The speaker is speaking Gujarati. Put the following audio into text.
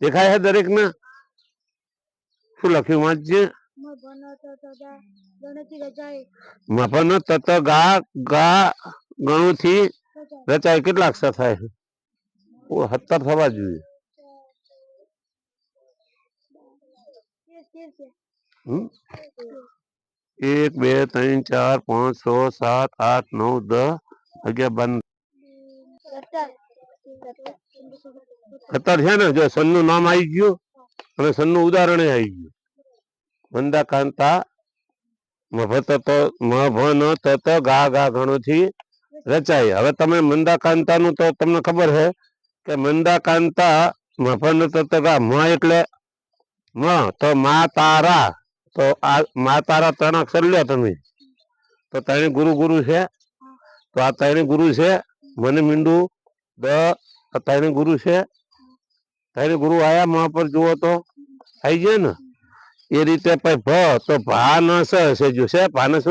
દેખાય છે દરેક ને શું લખ્યું વાંચજે મફન તત ગા ગા ગણુથી રચાય કેટલા અક્ષર થાય છે ઓ સત્તર થવા જોઈએ હમ? એક બે ત્રણ ચાર પાંચ છ સાત આઠ નવ દસ અગિયાર બાર સત્તર છે ને, જો સનનું નામ આવી ગયું અને સનનું ઉદાહરણ આવી ગયું. મંદા કાંતા મભન તત ગા હવે તમે મંદા કાંતાનું તો તમને ખબર છે કે મંદા કાંતા મભન મ એટલે મ, તો મા તારા તો આ મા તારા ત્રણ અક્ષર લ્યો તમે. તો ત્રણે ગુરુ ગુરુ છે. તો આ ત્રણે ગુરુ છે. મને મીંડું દ, આ ગુરુ છે. ત્રણ ગુરુ આયા મા પર જુઓ તો. થઈ જાય ને? એ રીતે પછી ભ તો ભા ન સ ભાનસ